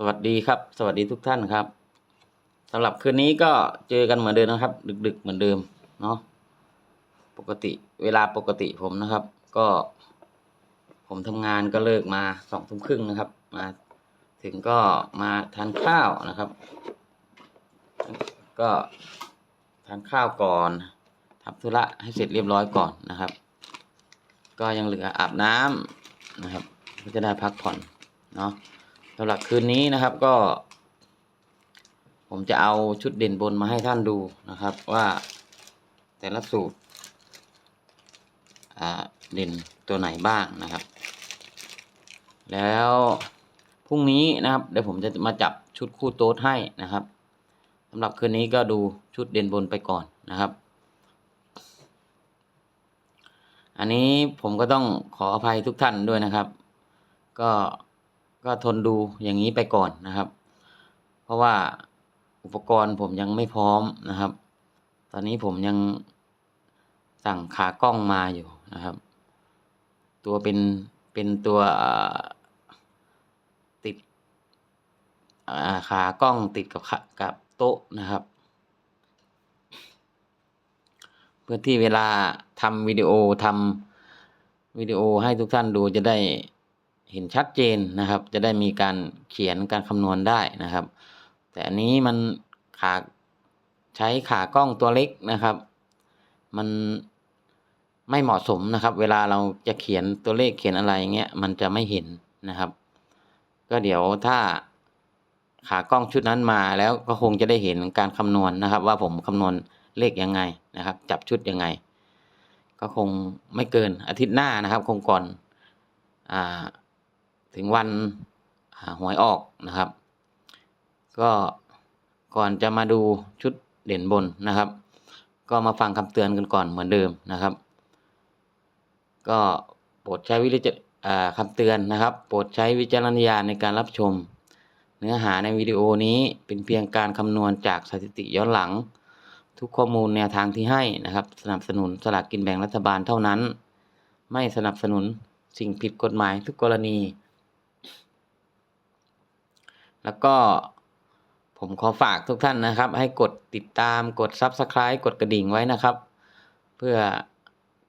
สวัสดีครับ สวัสดีทุกท่านครับสำหรับคืนนี้ก็เจอกันเหมือนเดิมนะครับ ดึก ๆ เหมือนเดิมเนาะปกติเวลาปกติผมนะครับ ก็ ผมทำงานก็เลิกมาสองทุ่มครึ่งนะครับ มาถึงก็มาทานข้าวนะครับ ก็ทานข้าวก่อนทำธุระให้เสร็จเรียบร้อยก่อนนะครับ ก็ยังเหลืออาบน้ำนะครับก็จะได้พักผ่อนเนาะ สำหรับคืนนี้นะครับก็ ผมจะเอาชุดเด่นบนมาให้ท่านดูนะครับ ว่าแต่ละสูตรเด่นตัวไหนบ้างนะครับ แล้วพรุ่งนี้นะครับเดี๋ยวผมจะมาจับชุดคู่โต๊ดให้นะครับสำหรับคืนนี้ก็ดูชุดเด่นบนไปก่อนนะครับ อันนี้ผมก็ต้องขออภัยทุกท่านด้วยนะครับ ก็ ก็ทนดูอย่างนี้ไปก่อนนะครับ เพราะว่าอุปกรณ์ผมยังไม่พร้อมนะครับ ตอนนี้ผมยังสั่งขากล้องมาอยู่นะครับ ตัวเป็นเป็นตัวติดขากล้องติดกับกับโต๊ะนะครับ เพื่อที่เวลาทำวิดีโอทำวิดีโอให้ทุกท่านดูจะได้ เห็นชัดเจนนะครับ จะได้มีการเขียนการคำนวณได้นะครับ แต่อันนี้มันขาใช้ขากล้องตัวเล็กนะครับ มันไม่เหมาะสมนะครับ เวลาเราจะเขียนตัวเลขเขียนอะไรเงี้ยมันจะไม่เห็นนะครับ ก็เดี๋ยวถ้าขากล้องชุดนั้นมาแล้วก็คงจะได้เห็นการคำนวณนะครับ ว่าผมคำนวณเลขยังไงนะครับ จับชุดยังไง ก็คงไม่เกินอาทิตย์หน้านะครับ คงก่อนอ่า ถึงวันหวยออกนะครับ ก็ก่อนจะมาดูชุดเด่นบนนะครับ ก็มาฟังคำเตือนกันก่อนเหมือนเดิมนะครับ ก็โปรดใช้วิจารคำเตือนนะครับ โปรดใช้วิจารณญาณในการรับชม เนื้อหาในวิดีโอนี้เป็นเพียงการคำนวณจากสถิติย้อนหลัง ทุกข้อมูลแนวทางที่ให้นะครับ สนับสนุนสลากกินแบ่งรัฐบาลเท่านั้น ไม่สนับสนุนสิ่งผิดกฎหมายทุกกรณี แล้วก็ผมขอฝากทุกท่านนะครับ ให้กดติดตามกด Subscribe กดกระดิ่งไว้นะครับ เพื่อ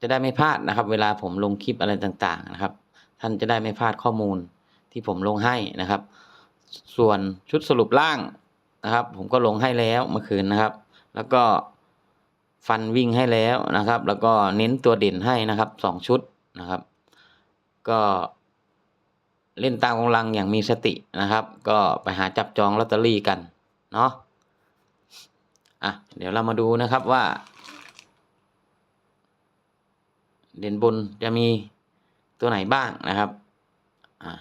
จะได้ไม่พลาดนะครับ เวลาผมลงคลิปอะไรต่างๆนะครับ ท่านจะได้ไม่พลาดข้อมูลที่ผมลงให้นะครับ ส่วนชุดสรุปล่างนะครับ ผมก็ลงให้แล้วเมื่อคืนนะครับ แล้วก็ฟันวิ่งให้แล้วนะครับ แล้วก็เน้นตัวเด่นให้นะครับสองชุดนะครับ ก็ เล่นตามกำลังอย่างมีสตินะครับ ก็ไปหาจับจองลอตเตอรี่กันเนาะอะเดี๋ยวเรามาดูนะครับว่า เด่นบนจะมีตัวไหนบ้างนะครับอ่า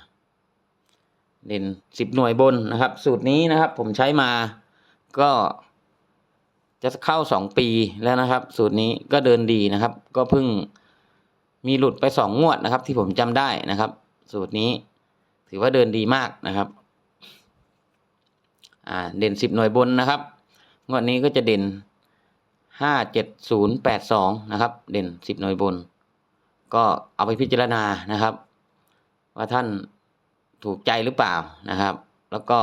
เด่นสิบหน่วยบนนะครับ สูตรนี้นะครับ ผมใช้มาก็จะเข้าสองปีแล้วนะครับ สูตรนี้ก็เดินดีนะครับ ก็เพิ่งมีหลุดไปสองงวดนะครับ ที่ผมจำได้นะครับ สูตรนี้ ถือว่าเดินดีมากนะครับอ่าเด่นสิบหน่วยบนนะครับงวดนี้ก็จะเด่นห้าเจ็ดศูนย์แปดสองนะครับ เด่นสิบหน่วยบน ก็เอาไปพิจารณานะครับ ว่าท่านถูกใจหรือเปล่านะครับ แล้วก็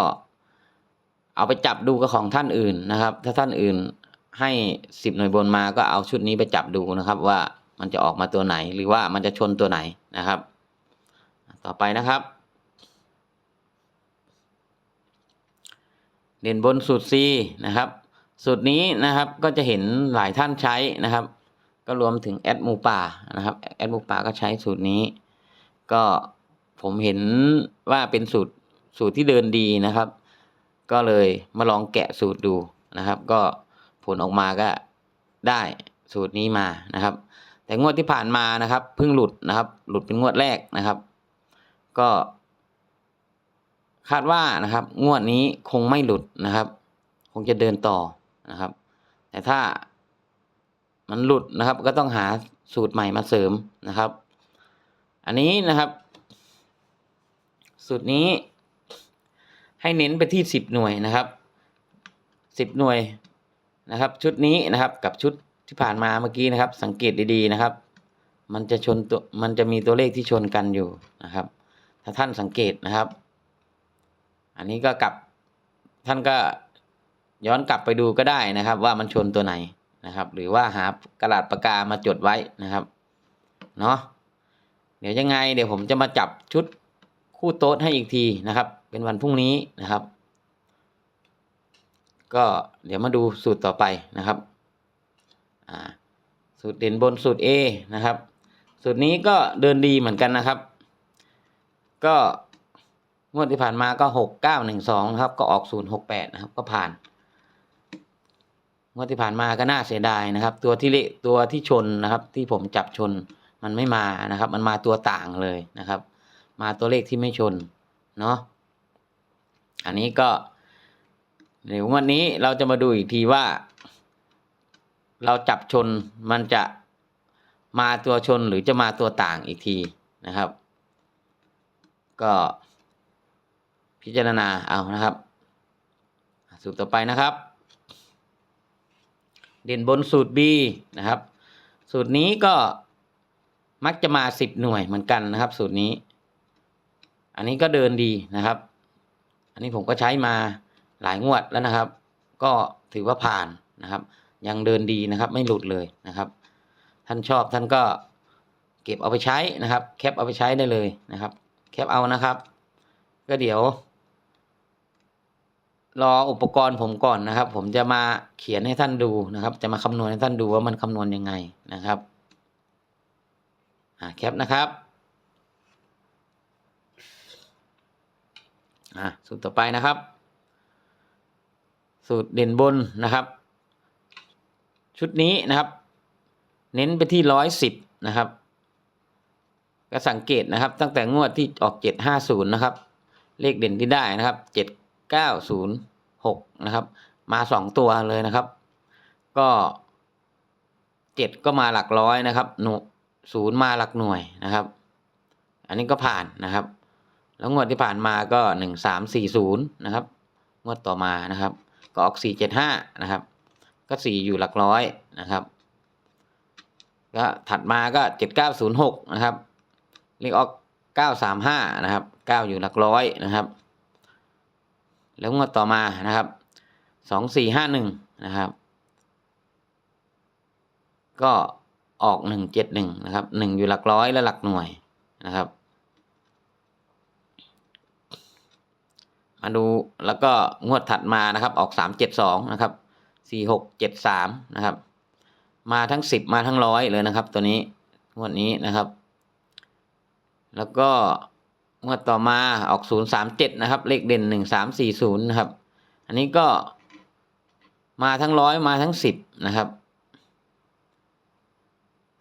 เอาไปจับดูกับของท่านอื่นนะครับ ถ้าท่านอื่นให้สิบหน่วยบนมาก็เอาชุดนี้ไปจับดูนะครับ ว่ามันจะออกมาตัวไหนหรือว่ามันจะชนตัวไหนนะครับ ต่อไปนะครับ เด่นบนสูตร C นะครับ สูตรนี้นะครับก็จะเห็นหลายท่านใช้นะครับ ก็รวมถึงแอดหมูป่านะครับแอดหมูป่าก็ใช้สูตรนี้ ก็ผมเห็นว่าเป็นสูตรสูตรที่เดินดีนะครับ ก็เลยมาลองแกะสูตรดูนะครับ ก็ผลออกมาก็ได้สูตรนี้มานะครับ แต่งวดที่ผ่านมานะครับเพิ่งหลุดนะครับ หลุดเป็นงวดแรกนะครับ ก็ คาดว่านะครับ งวดนี้คงไม่หลุดนะครับ คงจะเดินต่อนะครับ แต่ถ้ามันหลุดนะครับ ก็ต้องหาสูตรใหม่มาเสริมนะครับ อันนี้นะครับ สูตรนี้ ให้เน้นไปที่สิบหน่วยนะครับสิบหน่วยนะครับ ชุดนี้นะครับกับชุดที่ผ่านมาเมื่อกี้นะครับ สังเกตดีๆนะครับ มันจะชนตัวมันจะมีตัวเลขที่ชนกันอยู่นะครับ ถ้าท่านสังเกตนะครับ อันนี้ก็กลับท่านก็ย้อนกลับไปดูก็ได้นะครับ ว่ามันชนตัวไหนนะครับ หรือว่าหากระดาษปากกามาจดไว้นะครับเนาะเดี๋ยวยังไง เดี๋ยวผมจะมาจับชุดคู่โต๊ดให้อีกทีนะครับ เป็นวันพรุ่งนี้นะครับ ก็เดี๋ยวมาดูสูตรต่อไปนะครับอ่าสูตรเด่นบนสูตร A นะครับ สูตรนี้ก็เดินดีเหมือนกันนะครับ ก็ งวดที่ผ่านมาก็หกเก้าหนึ่งสองครับ ก็ออกศูนย์หกแปดนะครับ ก็ผ่านงวดที่ผ่านมาก็น่าเสียดายนะครับ ตัวที่เลตัวที่ชนนะครับ ที่ผมจับชนมันไม่มานะครับ มันมาตัวต่างเลยนะครับ มาตัวเลขที่ไม่ชนเนาะอันนี้ก็เดี๋ยววันนี้เราจะมาดูอีกทีว่า เราจับชนมันจะมาตัวชนหรือจะมาตัวต่างอีกทีนะครับ ก็ พิจารณาเอานะครับสูตรต่อไปนะครับ เด่นบนสูตร B นะครับ สูตรนี้ก็มักจะมาสิบหน่วยเหมือนกันนะครับ สูตรนี้ อันนี้ก็เดินดีนะครับ อันนี้ผมก็ใช้มาหลายงวดแล้วนะครับ ก็ถือว่าผ่านนะครับ ยังเดินดีนะครับ ไม่หลุดเลยนะครับ ท่านชอบท่านก็เก็บเอาไปใช้นะครับ แคปเอาไปใช้ได้เลยนะครับ แคปเอานะครับ ก็เดี๋ยว รออุปกรณ์ผมก่อนนะครับ ผมจะมาเขียนให้ท่านดูนะครับ จะมาคำนวณให้ท่านดูว่ามันคำนวณยังไงนะครับอ่าแคปนะครับอ่าสูตรต่อไปนะครับ สูตรเด่นบนนะครับ ชุดนี้นะครับ เน้นไปที่ร้อยสิบนะครับก็สังเกตนะครับ ตั้งแต่งวดที่ออกเจ็ดห้าศูนย์นะครับ เลขเด่นที่ได้นะครับเจ็ด เก้าศูนย์หกนะครับ มาสองตัวเลยนะครับ ก็เจ็ดก็มาหลักร้อยนะครับหน่ศูนย์มาหลักหน่วยนะครับ อันนี้ก็ผ่านนะครับ แล้วงวดที่ผ่านมาก็หนึ่งสามสี่ศูนย์นะครับ งวดต่อมานะครับ ก็ออกสี่เจ็ดห้านะครับ ก็สี่อยู่หลักร้อยนะครับก็ถัดมาก็เจ็ดเก้าศูนย์หกนะครับเลขออกเก้าสามห้านะครับเก้าอยู่หลักร้อยนะครับ แล้วงวดต่อมานะครับสองสี่ห้าหนึ่งนะครับ ก็ออกหนึ่งเจ็ดหนึ่งนะครับหนึ่งอยู่หลักร้อยและหลักหน่วยนะครับ มาดูแล้วก็งวดถัดมานะครับ ออกสามเจ็ดสองนะครับสี่หกเจ็ดสามนะครับ มาทั้งสิบมาทั้งร้อยเลยนะครับ ตัวนี้งวดนี้นะครับ แล้วก็ งวดต่อมาออกศูนย์สามเจ็ดนะครับ เลขเด่นหนึ่งสามสี่ศูนย์นะครับ อันนี้ก็มาทั้งร้อยมาทั้งสิบนะครับ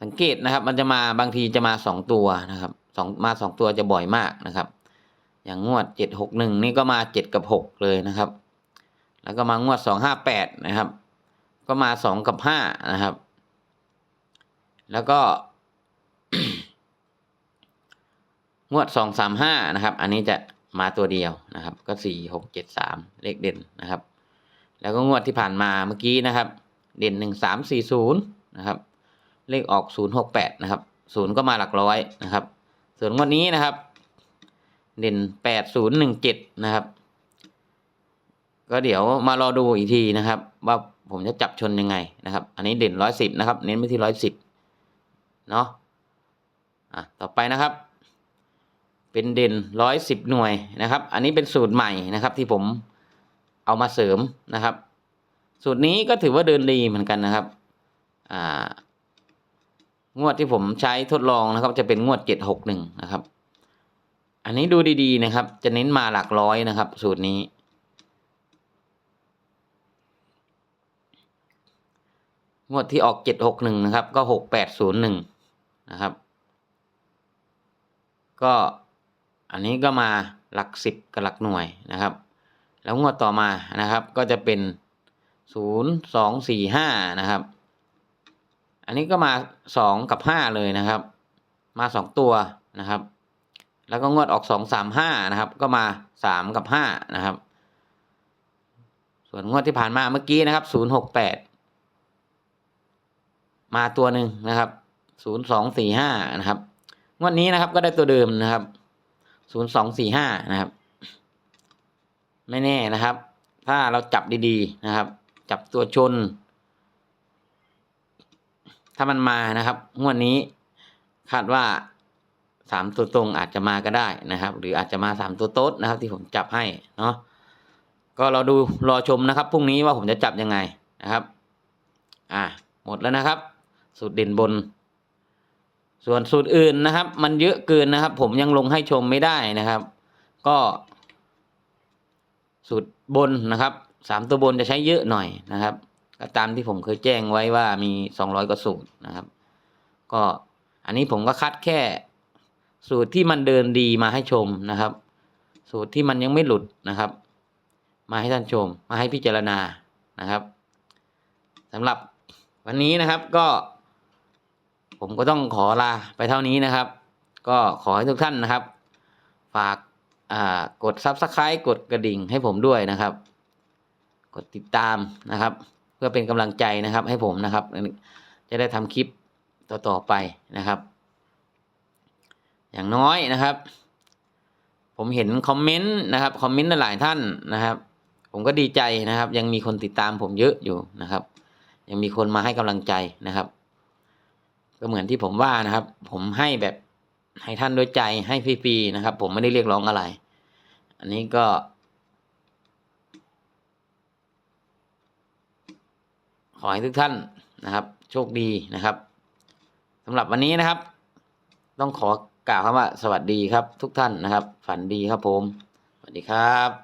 สังเกตนะครับ มันจะมาบางทีจะมาสองตัวนะครับสองมาสองตัวจะบ่อยมากนะครับ อย่างงวดเจ็ดหกหนึ่งนี่ก็มาเจ็ดกับหกเลยนะครับ แล้วก็มางวดสองห้าแปดนะครับ ก็มาสองกับห้านะครับ แล้วก็ งวดสองสามห้านะครับ อันนี้จะมาตัวเดียวนะครับ ก็สี่หกเจ็ดสามเลขเด่นนะครับ แล้วก็งวดที่ผ่านมาเมื่อกี้นะครับ เด่นหนึ่งสามสี่ศูนย์นะครับ เลขออกศูนย์หกแปดนะครับศูนย์ก็มาหลักร้อยนะครับ ส่วนงวดนี้นะครับ เด่นแปดศูนย์หนึ่งเจ็ดนะครับ ก็เดี๋ยวมารอดูอีกทีนะครับ ว่าผมจะจับชนยังไงนะครับ อันนี้เด่นร้อยสิบนะครับ เน้นไปที่ร้อยสิบเนาะอะต่อไปนะครับ เป็นเด่นร้อยสิบหน่วยนะครับ อันนี้เป็นสูตรใหม่นะครับที่ผมเอามาเสริมนะครับ สูตรนี้ก็ถือว่าเดินดีเหมือนกันนะครับอ่างวดที่ผมใช้ทดลองนะครับ จะเป็นงวดเจ็ดหกหนึ่งนะครับ อันนี้ดูดีๆนะครับ จะเน้นมาหลักร้อยนะครับ สูตรนี้ งวดที่ออกเจ็ดหกหนึ่งนะครับ ก็หกแปดศูนย์หนึ่งนะครับ ก็ อันนี้ก็มาหลักสิบกับหลักหน่วยนะครับ แล้วงวดต่อมานะครับก็จะเป็นศูนย์สองสี่ห้านะครับ อันนี้ก็มาสองกับห้าเลยนะครับ มาสองตัวนะครับ แล้วก็งวดออกสองสามห้านะครับ ก็มาสามกับห้านะครับ ส่วนงวดที่ผ่านมาเมื่อกี้นะครับศูนย์หกแปดมาตัวหนึ่งนะครับศูนย์สองสี่ห้านะครับ งวดนี้นะครับก็ได้ตัวเดิมนะครับ ศูนย์สองสี่ห้านะครับ ไม่แน่นะครับ ถ้าเราจับดีๆนะครับ จับตัวชน ถ้ามันมานะครับงวดนี้คาดว่าสามตัวตรงอาจจะมาก็ได้นะครับ หรืออาจจะมาสามตัวโต๊ดนะครับ ที่ผมจับให้เนาะก็เราดูรอชมนะครับพรุ่งนี้ว่าผมจะจับยังไงนะครับ อ่าหมดแล้วนะครับ สูตรเด่นบน ส่วนสูตรอื่นนะครับ มันเยอะเกินนะครับ ผมยังลงให้ชมไม่ได้นะครับ ก็ สูตรบนนะครับสามตัวบนจะใช้เยอะหน่อยนะครับก็ตามที่ผมเคยแจ้งไว้ว่ามีสองร้อยกว่าสูตรนะครับ ก็อันนี้ผมก็คัดแค่ สูตรที่มันเดินดีมาให้ชมนะครับ สูตรที่มันยังไม่หลุดนะครับ มาให้ท่านชม มาให้พิจารณานะครับสำหรับวันนี้นะครับก็ ผมก็ต้องขอลาไปเท่านี้นะครับ ก็ขอให้ทุกท่านนะครับ ฝากกด Subscribe กดกระดิ่งให้ผมด้วยนะครับ กดติดตามนะครับ เพื่อเป็นกำลังใจนะครับ ให้ผมนะครับ จะได้ทำคลิปต่อๆไปนะครับ อย่างน้อยนะครับ ผมเห็นคอมเมนต์นะครับคอมเมนต์หลายท่านนะครับ ผมก็ดีใจนะครับ ยังมีคนติดตามผมเยอะอยู่นะครับ ยังมีคนมาให้กำลังใจนะครับ ก็เหมือนที่ผมว่านะครับ ผมให้แบบให้ท่านด้วยใจให้ฟรีๆนะครับ ผมไม่ได้เรียกร้องอะไร อันนี้ก็ ขอให้ทุกท่านนะครับ โชคดีนะครับสำหรับวันนี้นะครับ ต้องขอกล่าวคำว่าสวัสดีครับ ทุกท่านนะครับ ฝันดีครับผม สวัสดีครับ